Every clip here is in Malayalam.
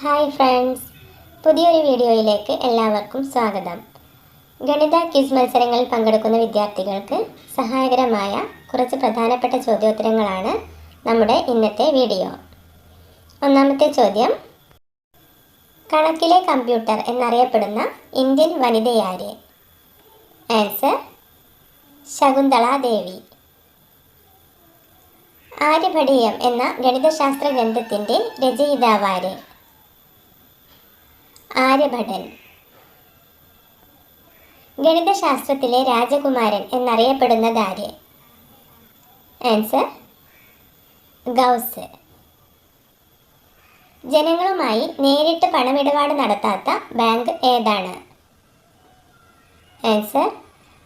ഹായ് ഫ്രണ്ട്സ് പുതിയൊരു വീഡിയോയിലേക്ക് എല്ലാവർക്കും സ്വാഗതം. ഗണിത ക്വിസ് മത്സരങ്ങളിൽ പങ്കെടുക്കുന്ന വിദ്യാർത്ഥികൾക്ക് സഹായകരമായ കുറച്ച് പ്രധാനപ്പെട്ട ചോദ്യോത്തരങ്ങളാണ് നമ്മുടെ ഇന്നത്തെ വീഡിയോ. ഒന്നാമത്തെ ചോദ്യം. കണക്കിലെ കമ്പ്യൂട്ടർ എന്നറിയപ്പെടുന്ന ഇന്ത്യൻ വനിതയാര്? ആൻസർ ശകുന്തള ദേവി. ആര്യഭടീയം എന്ന ഗണിതശാസ്ത്ര ഗ്രന്ഥത്തിന്റെ രചയിതാവാര്? ആര്യഭടൻ. ഗണിതശാസ്ത്രത്തിലെ രാജകുമാരൻ എന്നറിയപ്പെടുന്നത് ആര് ആൻസർ ഗൗസ്. ജനങ്ങളുമായി നേരിട്ട് പണമിടപാട് നടത്താത്ത ബാങ്ക് ഏതാണ്? Answer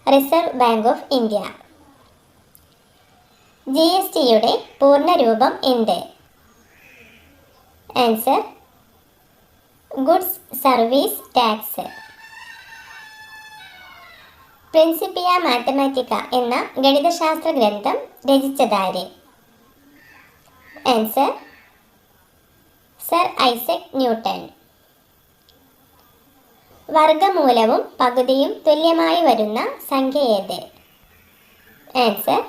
reserve bank of India G S ടിയുടെ പൂർണരൂപം എന്ത്? Answer goods service tax. Principia Mathematica എന്ന ഗണിതശാസ്ത്ര ഗ്രന്ഥം രചിച്ചതാര്? Answer sir Isaac Newton. വർഗമൂലവും പകുതിയും തുല്യമായി വരുന്ന സംഖ്യ ഏത്? ആൻസർ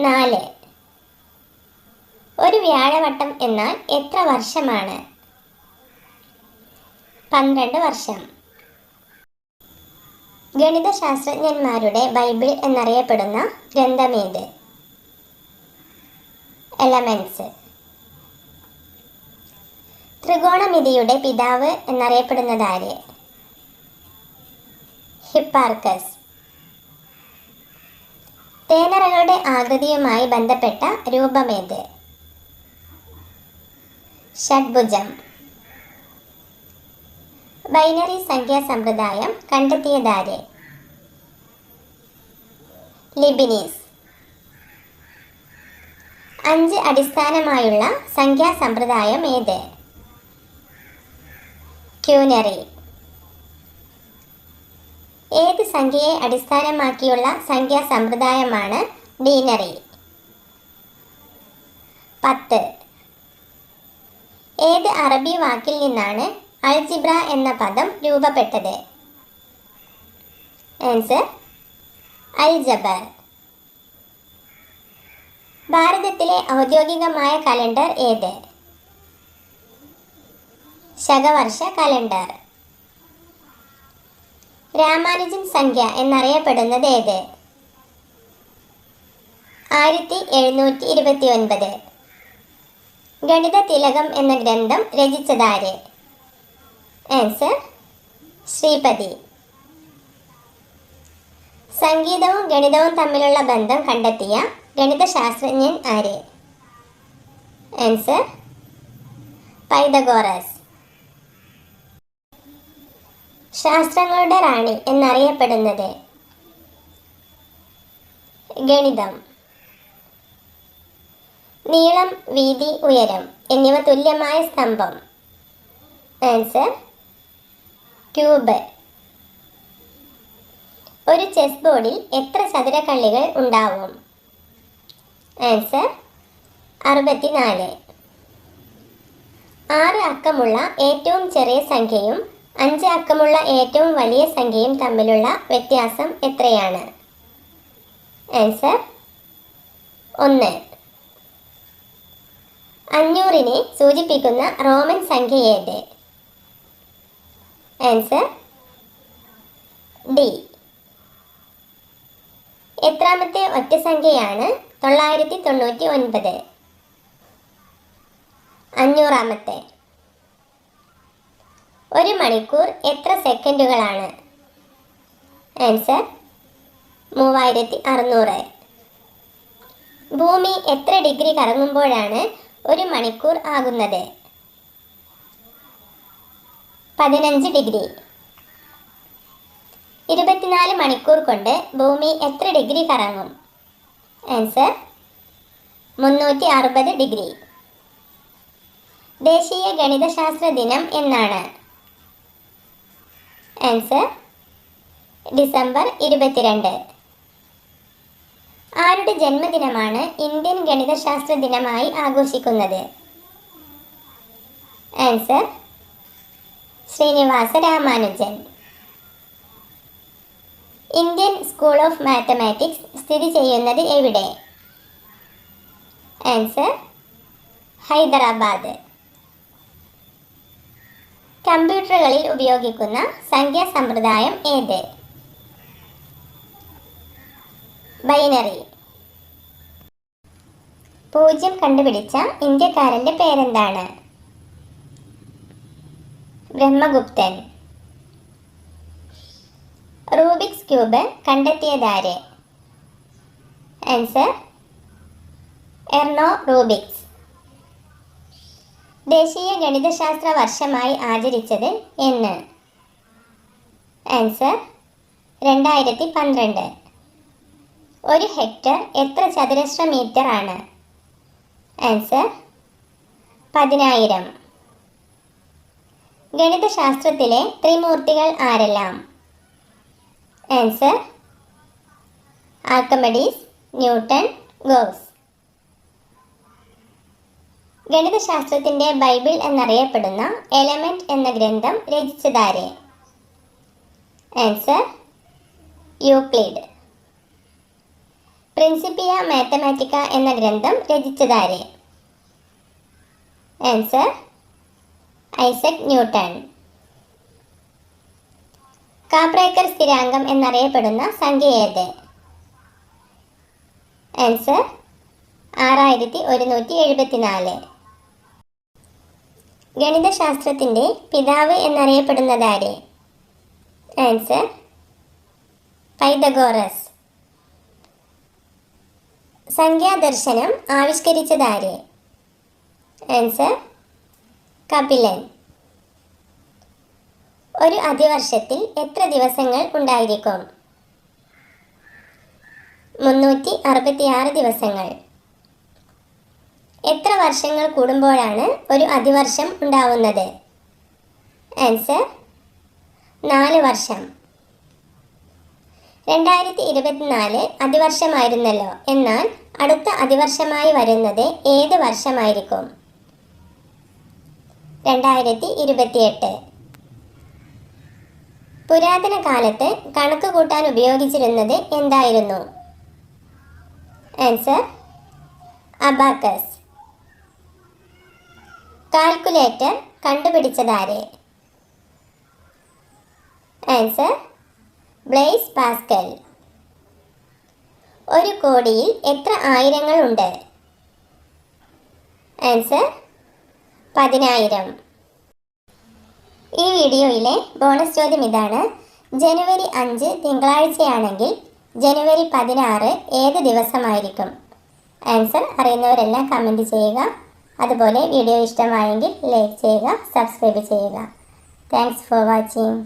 നാല്. ഒരു വ്യാഴവട്ടം എന്നാൽ എത്ര വർഷമാണ്? പന്ത്രണ്ട് വർഷം. ഗണിതശാസ്ത്രജ്ഞന്മാരുടെ ബൈബിൾ എന്നറിയപ്പെടുന്ന ഗ്രന്ഥമേത്? എലമെൻസ്. ത്രികോണമിതിയുടെ പിതാവ് എന്നറിയപ്പെടുന്നതാര് ഹിപ്പാർക്കസ്. തേനറകളുടെ ആകൃതിയുമായി ബന്ധപ്പെട്ട രൂപമേത്? ഷഡ്ഭുജം. ബൈനറി സംഖ്യാ സമ്പ്രദായം കണ്ടെത്തിയതാര്? ലിബിനീസ്. അഞ്ച് അടിസ്ഥാനമായുള്ള സംഖ്യാ സമ്പ്രദായം ഏത്? ക്യൂനറി. ഏത് സംഖ്യയെ അടിസ്ഥാനമാക്കിയുള്ള സംഖ്യാ സമ്പ്രദായമാണ് ഡീനറി? പത്ത്. ഏത് അറബി വാക്കിൽ നിന്നാണ് അൾജിബ്ര എന്ന പദം രൂപപ്പെട്ടത്. ആൻസർ അൽജബർ ഭാരതത്തിലെ ഔദ്യോഗികമായ കലണ്ടർ ഏത്? ശകവർഷ കലണ്ടർ രാമാനുജൻ സംഖ്യ എന്നറിയപ്പെടുന്നത് ഏത്? ആയിരത്തി എഴുന്നൂറ്റി ഇരുപത്തി ഒൻപത് ഗണിത തിലകം എന്ന ഗ്രന്ഥം രചിച്ചതാര് ആൻസർ ശ്രീപതി. സംഗീതവും ഗണിതവും തമ്മിലുള്ള ബന്ധം കണ്ടെത്തിയ ഗണിതശാസ്ത്രജ്ഞൻ ആര്? Answer Pythagoras. ശാസ്ത്രങ്ങളുടെ റാണി എന്നറിയപ്പെടുന്നത് ഗണിതം. നീളം വീതി ഉയരം എന്നിവ തുല്യമായ സ്തംഭം. Answer cube. ഒരു ചെസ് ബോർഡിൽ എത്ര ചതുരക്കള്ളികൾ ഉണ്ടാവും? ആൻസർ അറുപത്തിനാല്. ആറ് അക്കമുള്ള ഏറ്റവും ചെറിയ സംഖ്യയും അഞ്ച് അക്കമുള്ള ഏറ്റവും വലിയ സംഖ്യയും തമ്മിലുള്ള വ്യത്യാസം എത്രയാണ്? ആൻസർ ഒന്ന്. അഞ്ഞൂറിനെ സൂചിപ്പിക്കുന്ന റോമൻ സംഖ്യ ഏത്? ആൻസർ ഡി എത്രാമത്തെ ഒറ്റ സംഖ്യയാണ് തൊള്ളായിരത്തി തൊണ്ണൂറ്റി ഒൻപത് അഞ്ഞൂറാമത്തെ. ഒരു മണിക്കൂർ എത്ര സെക്കൻഡുകളാണ്? ആൻസർ മൂവായിരത്തി അറുന്നൂറ് ഭൂമി എത്ര ഡിഗ്രി കറങ്ങുമ്പോഴാണ് ഒരു മണിക്കൂർ ആകുന്നത്? പതിനഞ്ച് ഡിഗ്രി. ഇരുപത്തിനാല് മണിക്കൂർ കൊണ്ട് ഭൂമി എത്ര ഡിഗ്രി കറങ്ങും? ആൻസർ മുന്നൂറ്റി അറുപത് ഡിഗ്രി. ദേശീയ ഗണിതശാസ്ത്ര ദിനം എന്നാണ്. ആൻസർ ഡിസംബർ ഇരുപത്തിരണ്ട്. ആരുടെ ജന്മദിനമാണ് ഇന്ത്യൻ ഗണിതശാസ്ത്ര ദിനമായി ആഘോഷിക്കുന്നത്? Answer Srinivasa Ramanujan. Indian school of mathematics സ്ഥിതി ചെയ്യുന്നത് എവിടെ? ആൻസർ ഹൈദരാബാദ്. കമ്പ്യൂട്ടറുകളിൽ ഉപയോഗിക്കുന്ന സംഖ്യാ സമ്പ്രദായം ഏത്? ബൈനറി. പൂജ്യം കണ്ടുപിടിച്ച ഇന്ത്യക്കാരന്റെ പേരെന്താണ്? ബ്രഹ്മഗുപ്തൻ. റൂബിക്സ് ക്യൂബ് കണ്ടെത്തിയതാര്? ആൻസർ എർണോ റൂബിക്സ് ദേശീയ ഗണിതശാസ്ത്ര വർഷമായി ആചരിച്ചത് എന്ന്. ആൻസർ രണ്ടായിരത്തി പന്ത്രണ്ട് ഒരു ഹെക്ടർ എത്ര ചതുരശ്ര മീറ്റർ ആണ്? ആൻസർ പതിനായിരം. ഗണിതശാസ്ത്രത്തിലെ ത്രിമൂർത്തികൾ ആരെല്ലാം? ആൻസർ ആർക്കമഡീസ് ന്യൂട്ടൺ ഗോസ് ഗണിതശാസ്ത്രത്തിന്റെ ബൈബിൾ എന്നറിയപ്പെടുന്ന എലമെന്റ് എന്ന ഗ്രന്ഥം രചിച്ചതാരെ? ആൻസർ യൂക്ലിഡ് പ്രിൻസിപ്പിയ മാത്തമാറ്റിക്ക എന്ന ഗ്രന്ഥം രചിച്ചതാരെ? Answer Isaac Newton. കാപ്രേക്കർ സ്ഥിരാങ്കം എന്നറിയപ്പെടുന്ന സംഖ്യ ഏത്? ആൻസർ ആറായിരത്തി ഒരുന്നൂറ്റി എഴുപത്തിനാല് ഗണിതശാസ്ത്രത്തിന്റെ പിതാവ് എന്നറിയപ്പെടുന്നതാരെ? Answer Pythagoras. സംഖ്യാദർശനം ആവിഷ്കരിച്ചതാരെ? ആൻസർ കപിലൻ. ഒരു അതിവർഷത്തിൽ എത്ര ദിവസങ്ങൾ ഉണ്ടായിരിക്കും? മുന്നൂറ്റി അറുപത്തിയാറ് ദിവസങ്ങൾ. എത്ര വർഷങ്ങൾ കൂടുമ്പോഴാണ് ഒരു അതിവർഷം ഉണ്ടാവുന്നത്? ആൻസർ നാല് വർഷം. രണ്ടായിരത്തി ഇരുപത്തിനാല് അതിവർഷമായിരുന്നല്ലോ. എന്നാൽ അടുത്ത അതിവർഷമായി വരുന്നത് ഏത് വർഷമായിരിക്കും? രണ്ടായിരത്തി ഇരുപത്തിയെട്ട് പുരാതന കാലത്ത് കണക്ക് കൂട്ടാൻ ഉപയോഗിച്ചിരുന്നത് എന്തായിരുന്നു? ആൻസർ അബാക്കസ് കാൽക്കുലേറ്റർ കണ്ടുപിടിച്ചതാരെ? ആൻസർ ബ്ലേസ് പാസ്കൽ ഒരു കോടിയിൽ എത്ര ആയിരങ്ങളുണ്ട്? ആൻസർ പതിനായിരം. ഈ വീഡിയോയിലെ ബോണസ് ചോദ്യം ഇതാണ്. ജനുവരി അഞ്ച് തിങ്കളാഴ്ചയാണെങ്കിൽ ജനുവരി പതിനാറ് ഏത് ദിവസമായിരിക്കും? ആൻസർ അറിയുന്നവരെല്ലാം കമന്റ് ചെയ്യുക. അതുപോലെ വീഡിയോ ഇഷ്ടമായെങ്കിൽ ലൈക്ക് ചെയ്യുക സബ്സ്ക്രൈബ് ചെയ്യുക. Thanks for watching.